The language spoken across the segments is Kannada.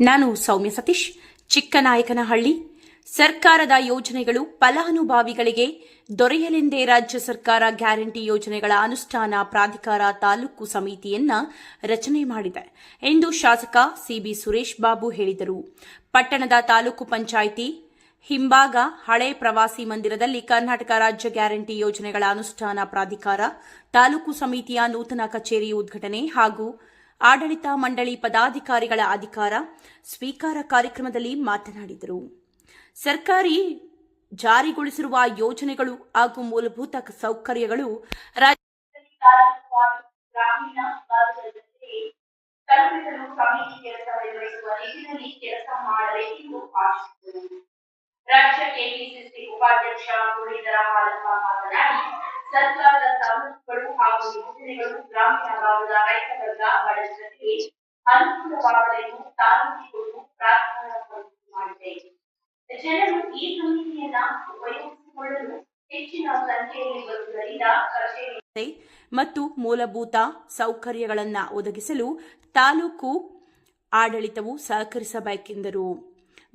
ನಾನು ಸೌಮ್ಯ ಸತೀಶ್, ಚಿಕ್ಕನಾಯಕನಹಳ್ಳಿ. ಸರ್ಕಾರದ ಯೋಜನೆಗಳು ಫಲಾನುಭವಿಗಳಿಗೆ ದೊರೆಯಲೆಂದೇ ರಾಜ್ಯ ಸರ್ಕಾರ ಗ್ಯಾರಂಟಿ ಯೋಜನೆಗಳ ಅನುಷ್ಠಾನ ಪ್ರಾಧಿಕಾರ ತಾಲೂಕು ಸಮಿತಿಯನ್ನ ರಚನೆ ಮಾಡಿದೆ ಎಂದು ಶಾಸಕ ಸಿಬಿ ಸುರೇಶ್ ಬಾಬು ಹೇಳಿದರು. ಪಟ್ಟಣದ ತಾಲೂಕು ಪಂಚಾಯಿತಿ ಹಿಂಭಾಗ ಹಳೆ ಪ್ರವಾಸಿ ಮಂದಿರದಲ್ಲಿ ಕರ್ನಾಟಕ ರಾಜ್ಯ ಗ್ಯಾರಂಟಿ ಯೋಜನೆಗಳ ಅನುಷ್ಠಾನ ಪ್ರಾಧಿಕಾರ ತಾಲೂಕು ಸಮಿತಿಯ ನೂತನ ಕಚೇರಿ ಉದ್ಘಾಟನೆ ಹಾಗೂ ಆಡಳಿತ ಮಂಡಳಿ ಪದಾಧಿಕಾರಿಗಳ ಅಧಿಕಾರ ಸ್ವೀಕಾರ ಕಾರ್ಯಕ್ರಮದಲ್ಲಿ ಮಾತನಾಡಿದರು. ಸರ್ಕಾರಿ ಜಾರಿಗೊಳಿಸಿರುವ ಯೋಜನೆಗಳು ಹಾಗೂ ಮೂಲಭೂತ ಸೌಕರ್ಯಗಳು ರಾಜ್ಯದಲ್ಲಿ ಗ್ರಾಮೀಣ ರಾಜ್ಯ ಕೆಪಿಸಿಸಿ ಉಪಾಧ್ಯಕ್ಷ ಮುರಳೀಧರ ಹಾಲಪ್ಪ ಮಾತನಾಡಿ ಸರ್ಕಾರದ ಸವಲತ್ತುಗಳು ಹಾಗೂ ಯೋಜನೆಗಳು ಗ್ರಾಮೀಣ ಭಾಗದ ರೈತ ವರ್ಗ ಬಡ ಜನರಿಗೆ ಅನುಕೂಲವಾಗಲೆಂದು ತಾಲೂಕಿಗಳು ಪ್ರಾರ್ಥನಾ ಮಾಡಿದೆ ಜನರು ಈ ಸಮಿತಿಯನ್ನ ಉಪಯೋಗಿಸಿಕೊಳ್ಳಲು ಹೆಚ್ಚಿನ ಸಂಖ್ಯೆಯಲ್ಲಿ ಬರುವುದರಿಂದ ಕಚೇರಿ ಮತ್ತು ಮೂಲಭೂತ ಸೌಕರ್ಯಗಳನ್ನು ಒದಗಿಸಲು ತಾಲೂಕು ಆಡಳಿತವು ಸಹಕರಿಸಬೇಕೆಂದರು.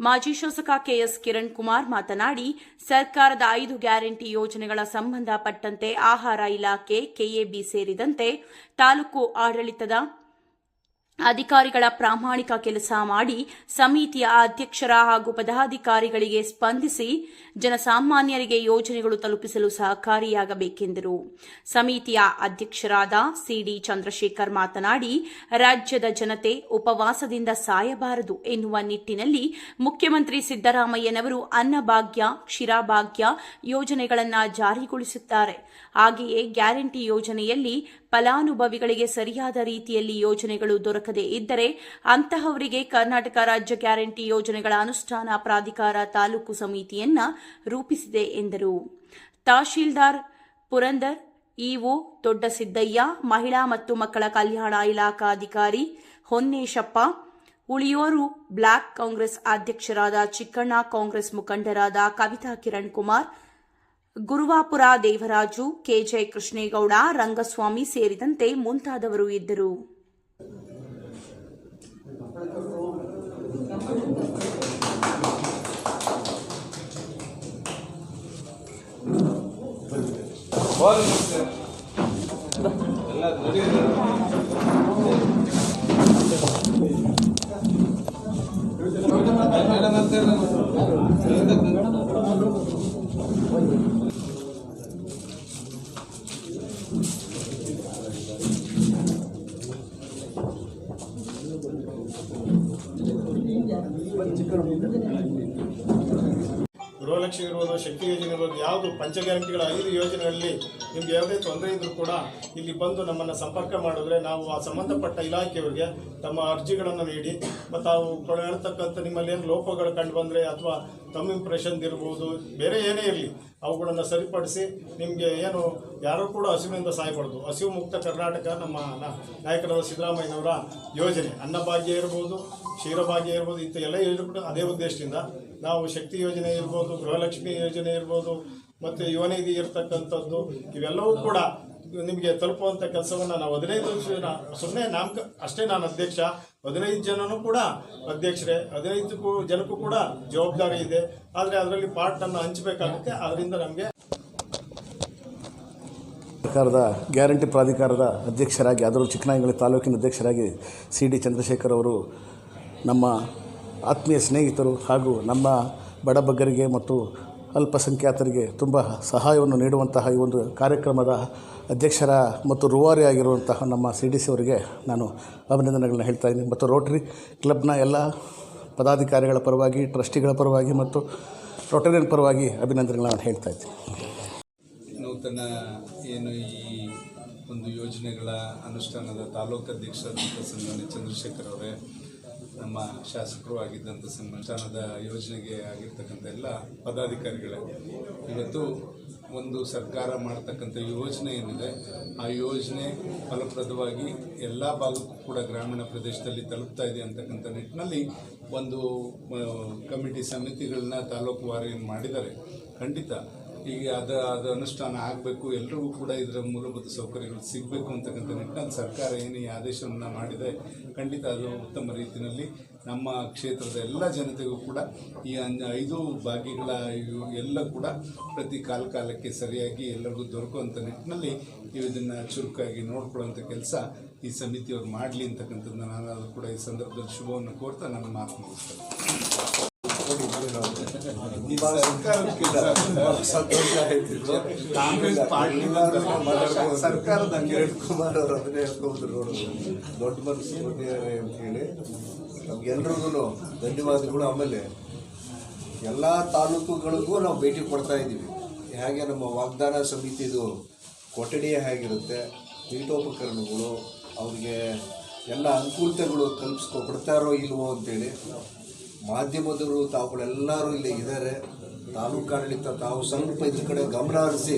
ಮಾಜಿ ಶಾಸಕ ಕೆಎಸ್ ಕಿರಣ್ ಕುಮಾರ್ ಮಾತನಾಡಿ, ಸರ್ಕಾರದ ಐದು ಗ್ಯಾರಂಟಿ ಯೋಜನೆಗಳ ಸಂಬಂಧಪಟ್ಟಂತೆ ಆಹಾರ ಇಲಾಖೆ, ಕೆಎಬಿ ಸೇರಿದಂತೆ ತಾಲೂಕು ಆಡಳಿತದ ಅಧಿಕಾರಿಗಳ ಪ್ರಾಮಾಣಿಕ ಕೆಲಸ ಮಾಡಿ ಸಮಿತಿಯ ಅಧ್ಯಕ್ಷರ ಹಾಗೂ ಪದಾಧಿಕಾರಿಗಳಿಗೆ ಸ್ಪಂದಿಸಿ ಜನಸಾಮಾನ್ಯರಿಗೆ ಯೋಜನೆಗಳು ತಲುಪಿಸಲು ಸಹಕಾರಿಯಾಗಬೇಕೆಂದರು. ಸಮಿತಿಯ ಅಧ್ಯಕ್ಷರಾದ ಸಿಡಿ ಚಂದ್ರಶೇಖರ್ ಮಾತನಾಡಿ, ರಾಜ್ಯದ ಜನತೆ ಉಪವಾಸದಿಂದ ಸಾಯಬಾರದು ಎನ್ನುವ ನಿಟ್ಟಿನಲ್ಲಿ ಮುಖ್ಯಮಂತ್ರಿ ಸಿದ್ದರಾಮಯ್ಯನವರು ಅನ್ನಭಾಗ್ಯ, ಕ್ಷೀರಾಭಾಗ್ಯ ಯೋಜನೆಗಳನ್ನು ಜಾರಿಗೊಳಿಸುತ್ತಾರೆ. ಹಾಗೆಯೇ ಗ್ಯಾರಂಟಿ ಯೋಜನೆಯಲ್ಲಿ ಫಲಾನುಭವಿಗಳಿಗೆ ಸರಿಯಾದ ರೀತಿಯಲ್ಲಿ ಯೋಜನೆಗಳು ದೊರಕದೇ ಇದ್ದರೆ ಅಂತಹವರಿಗೆ ಕರ್ನಾಟಕ ರಾಜ್ಯ ಗ್ಯಾರಂಟಿ ಯೋಜನೆಗಳ ಅನುಷ್ಠಾನ ಪ್ರಾಧಿಕಾರ ತಾಲೂಕು ಸಮಿತಿಯನ್ನ ರೂಪಿಸಿದೆ ಎಂದರು. ತಹಶೀಲ್ದಾರ್ ಪುರಂದರ್, ಇಒ ದೊಡ್ಡಸಿದ್ದಯ್ಯ, ಮಹಿಳಾ ಮತ್ತು ಮಕ್ಕಳ ಕಲ್ಯಾಣ ಇಲಾಖಾ ಅಧಿಕಾರಿ ಹೊನ್ನೇಶಪ್ಪ, ಉಳಿಯೋರು ಬ್ಲಾಕ್ ಕಾಂಗ್ರೆಸ್ ಅಧ್ಯಕ್ಷರಾದ ಚಿಕ್ಕಣ್ಣ ಕಾಂಗ್ರೆಸ್ ಮುಖಂಡರಾದ ಕವಿತಾ ಕಿರಣ್ ಕುಮಾರ್, ಗುರುವಾಪುರ ದೇವರಾಜು ಕೆಜೆ ಕೃಷ್ಣೇಗೌಡ ರಂಗಸ್ವಾಮಿ ಸೇರಿದಂತೆ ಮುಂತಾದವರು ಇದ್ದರು. ಗೃಹಲಕ್ಷ್ಮಿ ಇರ್ಬೋದು. ಯಾವುದು ಪಂಚ ಗ್ಯಾರಂಟಿಗಳ ಐದು ಯೋಜನೆಗಳಲ್ಲಿ ನಿಮ್ಗೆ ಯಾವುದೇ ತೊಂದರೆ ಇದ್ರೂ ಕೂಡ ಇಲ್ಲಿ ಬಂದು ನಮ್ಮನ್ನು ಸಂಪರ್ಕ ಮಾಡಿದ್ರೆ ನಾವು ಆ ಸಂಬಂಧಪಟ್ಟ ಇಲಾಖೆಯವರಿಗೆ ತಮ್ಮ ಅರ್ಜಿಗಳನ್ನು ನೀಡಿ, ಮತ್ತು ಅವು ಹೇಳ್ತಕ್ಕಂಥ ನಿಮ್ಮಲ್ಲಿ ಏನು ಲೋಪಗಳು ಕಂಡು ಬಂದರೆ ಅಥವಾ ತಮ್ಮ ಇಂಪ್ರೆಷನ್ ಇರ್ಬೋದು, ಬೇರೆ ಏನೇ ಇರಲಿ, ಅವುಗಳನ್ನು ಸರಿಪಡಿಸಿ ನಿಮಗೆ ಏನು ಯಾರೂ ಕೂಡ ಹಸಿವಿನಿಂದ ಸಾಯಬಾರ್ದು. ಹಸಿವು ಮುಕ್ತ ಕರ್ನಾಟಕ ನಮ್ಮ ನಾಯಕರಾದ ಸಿದ್ದರಾಮಯ್ಯನವರ ಯೋಜನೆ. ಅನ್ನಭಾಗ್ಯ ಇರ್ಬೋದು, ಕ್ಷೀರಭಾಗ್ಯ ಇರ್ಬೋದು ಇಂಥ ಎಲ್ಲ ಕೂಡ ಅದೇ ಉದ್ದೇಶದಿಂದ ನಾವು ಶಕ್ತಿ ಯೋಜನೆ ಇರ್ಬೋದು, ಗೃಹಲಕ್ಷ್ಮಿ ಯೋಜನೆ ಇರ್ಬೋದು, ಮತ್ತು ಯುವನಿಧಿ ಇರ್ತಕ್ಕಂಥದ್ದು, ಇವೆಲ್ಲವೂ ಕೂಡ ನಿಮಗೆ ತಲುಪುವಂಥ ಕೆಲಸವನ್ನು ನಾವು ಹದಿನೈದು ಸುಮ್ಮನೆ ನಾಮಕ, ಅಷ್ಟೇ ನಾನು ಅಧ್ಯಕ್ಷ, ಹದಿನೈದು ಜನನೂ ಕೂಡ ಅಧ್ಯಕ್ಷರೇ, ಹದಿನೈದು ಜನಕ್ಕೂ ಕೂಡ ಜವಾಬ್ದಾರಿ ಇದೆ. ಆದರೆ ಅದರಲ್ಲಿ ಪಾರ್ಟನ್ನು ಹಂಚಬೇಕಾಗುತ್ತೆ. ಅದರಿಂದ ನಮಗೆ ಸರ್ಕಾರದ ಗ್ಯಾರಂಟಿ ಪ್ರಾಧಿಕಾರದ ಅಧ್ಯಕ್ಷರಾಗಿ ಅದರಲ್ಲೂ ಚಿಕ್ಕನಾಯಕನಹಳ್ಳಿ ತಾಲೂಕಿನ ಅಧ್ಯಕ್ಷರಾಗಿ ಸಿ ಡಿ ಚಂದ್ರಶೇಖರ್ ಅವರು ನಮ್ಮ ಆತ್ಮೀಯ ಸ್ನೇಹಿತರು ಹಾಗೂ ನಮ್ಮ ಬಡಬಗ್ಗರಿಗೆ ಮತ್ತು ಅಲ್ಪಸಂಖ್ಯಾತರಿಗೆ ತುಂಬ ಸಹಾಯವನ್ನು ನೀಡುವಂತಹ ಈ ಒಂದು ಕಾರ್ಯಕ್ರಮದ ಅಧ್ಯಕ್ಷರ ಮತ್ತು ರೂವಾರಿ ಆಗಿರುವಂತಹ ನಮ್ಮ ಸಿ ಡಿ ಸಿ ಅವರಿಗೆ ನಾನು ಅಭಿನಂದನೆಗಳನ್ನ ಹೇಳ್ತಾ ಇದ್ದೀನಿ. ಮತ್ತು ರೋಟರಿ ಕ್ಲಬ್ನ ಎಲ್ಲ ಪದಾಧಿಕಾರಿಗಳ ಪರವಾಗಿ, ಟ್ರಸ್ಟಿಗಳ ಪರವಾಗಿ ಮತ್ತು ರೋಟರಿಯನ್ ಪರವಾಗಿ ಅಭಿನಂದನೆಗಳನ್ನ ನಾನು ಹೇಳ್ತಾ ಇದ್ದೀನಿ. ನೂತನ ಏನು ಈ ಒಂದು ಯೋಜನೆಗಳ ಅನುಷ್ಠಾನದ ತಾಲೂಕು ಅಧ್ಯಕ್ಷ ಚಂದ್ರಶೇಖರ್ ಅವರೇ ನಮ್ಮ ಶಾಸಕರು ಆಗಿದ್ದಂಥ ಅನುಷ್ಠಾನದ ಯೋಜನೆಗೆ ಆಗಿರ್ತಕ್ಕಂಥ ಎಲ್ಲ ಪದಾಧಿಕಾರಿಗಳೇ, ಇವತ್ತು ಒಂದು ಸರ್ಕಾರ ಮಾಡ್ತಕ್ಕಂಥ ಯೋಜನೆ ಏನಿದೆ, ಆ ಯೋಜನೆ ಫಲಪ್ರದವಾಗಿ ಎಲ್ಲ ಭಾಗಕ್ಕೂ ಕೂಡ ಗ್ರಾಮೀಣ ಪ್ರದೇಶದಲ್ಲಿ ತಲುಪ್ತಾ ಇದೆ ಅಂತಕ್ಕಂಥ ನಿಟ್ಟಿನಲ್ಲಿ ಒಂದು ಕಮಿಟಿ ಸಮಿತಿಗಳನ್ನ ತಾಲೂಕು ವಾರಿ ಮಾಡಿದ್ದಾರೆ. ಖಂಡಿತ ಈಗ ಅದು ಅದು ಅನುಷ್ಠಾನ ಆಗಬೇಕು ಎಲ್ಲರಿಗೂ ಕೂಡ ಇದರ ಮೂಲಭೂತ ಸೌಕರ್ಯಗಳು ಸಿಗಬೇಕು ಅಂತಕ್ಕಂಥ ನಿಟ್ಟಿನಲ್ಲಿ ಸರ್ಕಾರ ಏನು ಈ ಆದೇಶವನ್ನು ಮಾಡಿದೆ, ಖಂಡಿತ ಅದು ಉತ್ತಮ ರೀತಿಯಲ್ಲಿ ನಮ್ಮ ಕ್ಷೇತ್ರದ ಎಲ್ಲ ಜನತೆಗೂ ಕೂಡ ಈ ಐದು ಭಾಗ್ಯಗಳ ಎಲ್ಲ ಕೂಡ ಪ್ರತಿ ಕಾಲ ಕಾಲಕ್ಕೆ ಸರಿಯಾಗಿ ಎಲ್ಲರಿಗೂ ದೊರಕುವಂಥ ನಿಟ್ಟಿನಲ್ಲಿ ಇದನ್ನು ಚುರುಕಾಗಿ ನೋಡ್ಕೊಳ್ಳುವಂಥ ಕೆಲಸ ಈ ಸಮಿತಿಯವರು ಮಾಡಲಿ ಅಂತಕ್ಕಂಥದ್ದು ನಾನು ಅದು ಕೂಡ ಈ ಸಂದರ್ಭದಲ್ಲಿ ಶುಭವನ್ನು ಕೋರ್ತಾ ನನ್ನ ಮಾತು ಮುಗಿಸ್ತೇನೆ. ಕಾಂಗ್ರೆಸ್ ಪಾರ್ಟಿ ಸರ್ಕಾರದ ಕಿರಣ್ ಕುಮಾರ್ ಅವರು ಅದನ್ನೇ ಹೇಳ್ಕೊಂಡ್ರು ನೋಡು ದೊಡ್ಡ ಮನಸ್ಸು ಅಂತ ಹೇಳಿ ನಮ್ಗೆಲ್ರಿಗೂ ಧನ್ಯವಾದಗಳು. ಆಮೇಲೆ ಎಲ್ಲ ತಾಲೂಕುಗಳಿಗೂ ನಾವು ಭೇಟಿ ಕೊಡ್ತಾ ಇದ್ದೀವಿ ಹೇಗೆ ನಮ್ಮ ವಾಗ್ದಾನ ಸಮಿತಿದು ಕೊಠಡಿಯೇ ಹೇಗಿರುತ್ತೆ ಪೀಠೋಪಕರಣಗಳು ಅವ್ರಿಗೆ ಎಲ್ಲ ಅನುಕೂಲತೆಗಳು ಕಲ್ಪಿಸ್ಕೊ ಕೊಡ್ತಾರೋ ಇಲ್ವೋ ಅಂತೇಳಿ ಮಾಧ್ಯಮದವರು, ತಾವುಗಳೆಲ್ಲರೂ ಇಲ್ಲಿ ಇದ್ದಾರೆ. ತಾಲೂಕಾಡಳಿತ ತಾವು ಸ್ವಲ್ಪ ಇದ್ರ ಕಡೆ ಗಮನ ಹರಿಸಿ,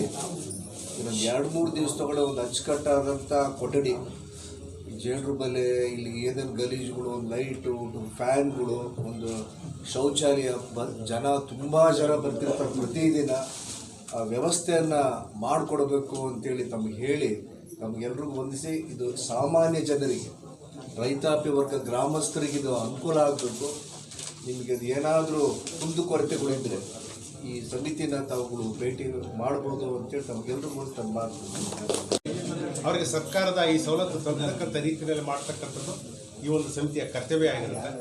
ಇನ್ನೊಂದು ಎರಡು ಮೂರು ದಿವಸದೊಳಗಡೆ ಒಂದು ಅಚ್ಚುಕಟ್ಟಾದಂಥ ಕೊಠಡಿ. ಜೇಡ್ರ ಬಲೆ ಇಲ್ಲಿ ಏನೇನು ಗಲೀಜುಗಳು ಒಂದು ಲೈಟು ಒಂದು ಫ್ಯಾನ್ಗಳು, ಒಂದು ಶೌಚಾಲಯ ಬ, ಜನ, ತುಂಬ ಜನ ಬರ್ತಿರ್ತಾರೆ ಪ್ರತಿದಿನ. ಆ ವ್ಯವಸ್ಥೆಯನ್ನು ಮಾಡಿಕೊಡಬೇಕು ಅಂತೇಳಿ ತಮಗೆ ಹೇಳಿ ನಮಗೆಲ್ರಿಗೂ ಹೊಂದಿಸಿ ಇದು ಸಾಮಾನ್ಯ ಜನರಿಗೆ, ರೈತಾಪಿ ವರ್ಗ ಗ್ರಾಮಸ್ಥರಿಗೆ ಇದು ಅನುಕೂಲ ಆಗಬೇಕು. ನಿಮಗೆ ಅದು ಏನಾದರೂ ಕುಂದುಕೊರತೆಗಳಿದ್ದರೆ ಈ ಸಮಿತಿನ ತಾವುಗಳು ಭೇಟಿ ಮಾಡ್ಬೋದು ಅಂತೇಳಿ ತಮಗೆಲ್ರಿಗೂ ತಮ್ಮ ಮಾತು ಅವರಿಗೆ ಸರ್ಕಾರದ ಈ ಸವಲತ್ತು ತಲುಪತಕ್ಕಂಥ ರೀತಿಯಲ್ಲಿ ಮಾಡ್ತಕ್ಕಂಥದ್ದು ಈ ಒಂದು ಸಮಿತಿಯ ಕರ್ತವ್ಯ ಆಗಿರುತ್ತೆ.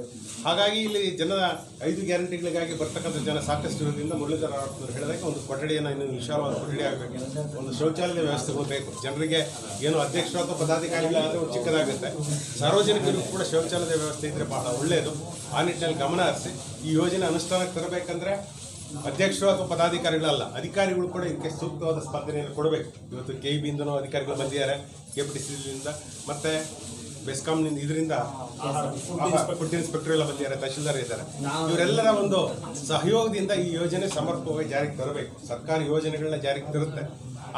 ಹಾಗಾಗಿ ಇಲ್ಲಿ ಜನರ ಐದು ಗ್ಯಾರಂಟಿಗಳಿಗಾಗಿ ಬರ್ತಕ್ಕಂಥ ಜನ ಸಾಕಷ್ಟು ಇರೋದ್ರಿಂದ ಮುರಳೀಧರ ಅವರು ಹೇಳಿದಾಗ ಒಂದು ಕೊಠಡಿಯನ್ನು ಇನ್ನೊಂದು ವಿಶಾಲವಾದ ಕೊಠಡಿ ಆಗಬೇಕು. ಒಂದು ಶೌಚಾಲಯ ವ್ಯವಸ್ಥೆಗಳು ಬೇಕು. ಜನರಿಗೆ ಏನು ಅಧ್ಯಕ್ಷರು ಅಥವಾ ಪದಾಧಿಕಾರಿಗಳಿದ್ರೆ ಒಂದು ಚಿಕ್ಕದಾಗುತ್ತೆ. ಸಾರ್ವಜನಿಕರಿಗೂ ಕೂಡ ಶೌಚಾಲಯದ ವ್ಯವಸ್ಥೆ ಇದ್ದರೆ ಬಹಳ ಒಳ್ಳೆಯದು ಆ ನಿಟ್ಟಿನಲ್ಲಿ ಗಮನ ಹರಿಸಿ. ಈ ಯೋಜನೆ ಅನುಷ್ಠಾನಕ್ಕೆ ತರಬೇಕಂದ್ರೆ ಅಧ್ಯಕ್ಷರು ಅಥವಾ ಪದಾಧಿಕಾರಿಗಳಲ್ಲ, ಅಧಿಕಾರಿಗಳು ಕೂಡ ಇದಕ್ಕೆ ಸೂಕ್ತವಾದ ಸ್ಪಂದನೆಯನ್ನು ಕೊಡಬೇಕು. ಇವತ್ತು ಕೆ ಇ ಬಿಂದನೂ ಅಧಿಕಾರಿಗಳು ಬಂದಿದ್ದಾರೆ, ಕೆ ಪಿ ಟಿ ಸಿಯಿಂದ ಮತ್ತೆ ಬೆಸ್ಕಾಂನಿಂದ ಇದರಿಂದ ಫುಡ್ ಇನ್ಸ್ಪೆಕ್ಟರ್ ಎಲ್ಲ ಬಂದಿದ್ದಾರೆ ತಹಶೀಲ್ದಾರ್ ಇದ್ದಾರೆ. ಇವರೆಲ್ಲರ ಒಂದು ಸಹಯೋಗದಿಂದ ಈ ಯೋಜನೆ ಸಮರ್ಪಕವಾಗಿ ಜಾರಿಗೆ ತರಬೇಕು. ಸರ್ಕಾರಿ ಯೋಜನೆಗಳನ್ನ ಜಾರಿಗೆ ತರುತ್ತೆ.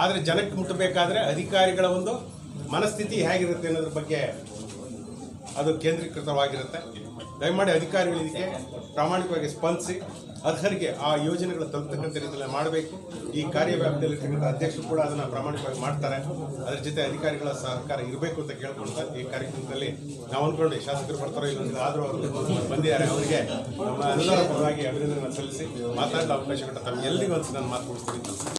ಆದರೆ ಜನಕ್ಕೆ ಮುಟ್ಟಬೇಕಾದ್ರೆ ಅಧಿಕಾರಿಗಳ ಒಂದು ಮನಸ್ಥಿತಿ ಹೇಗಿರುತ್ತೆ ಅನ್ನೋದ್ರ ಬಗ್ಗೆ ಅದು ಕೇಂದ್ರೀಕೃತವಾಗಿರುತ್ತೆ. ದಯಮಾಡಿ ಅಧಿಕಾರಿಗಳು ಇದಕ್ಕೆ ಪ್ರಾಮಾಣಿಕವಾಗಿ ಸ್ಪಂದಿಸಿ, ಅರ್ಹರಿಗೆ ಆ ಯೋಜನೆಗಳು ತಲುಪತಕ್ಕಂಥ ರೀತಿಯಲ್ಲಿ ಮಾಡಬೇಕು. ಈ ಕಾರ್ಯವ್ಯಾಪ್ತಿಯಲ್ಲಿರ್ತಕ್ಕಂಥ ಅಧ್ಯಕ್ಷರು ಕೂಡ ಅದನ್ನು ಪ್ರಾಮಾಣಿಕವಾಗಿ ಮಾಡ್ತಾರೆ. ಅದರ ಜೊತೆ ಅಧಿಕಾರಿಗಳ ಸಹಕಾರ ಇರಬೇಕು ಅಂತ ಕೇಳ್ಕೊಳ್ತಾ ಈ ಕಾರ್ಯಕ್ರಮದಲ್ಲಿ ನಾವು ಅಂದ್ಕೊಂಡು ಶಾಸಕರು ಬರ್ತಾರೋ ಇಲ್ಲ ಆದರೂ ಅವರು ಬಂದಿದ್ದಾರೆ. ಅವರಿಗೆ ನಮ್ಮ ಎಲ್ಲರ ಪರವಾಗಿ ಅಭಿನಂದನೆ ಸಲ್ಲಿಸಿ ಮಾತಾಡಲು ಅವಕಾಶ ಕೊಟ್ಟ ತಮ್ಮೆಲ್ಲರಿಗೂ ಒಂದು ನಾನು ಮಾತು ಮುಗಿಸ್ತೀನಿ.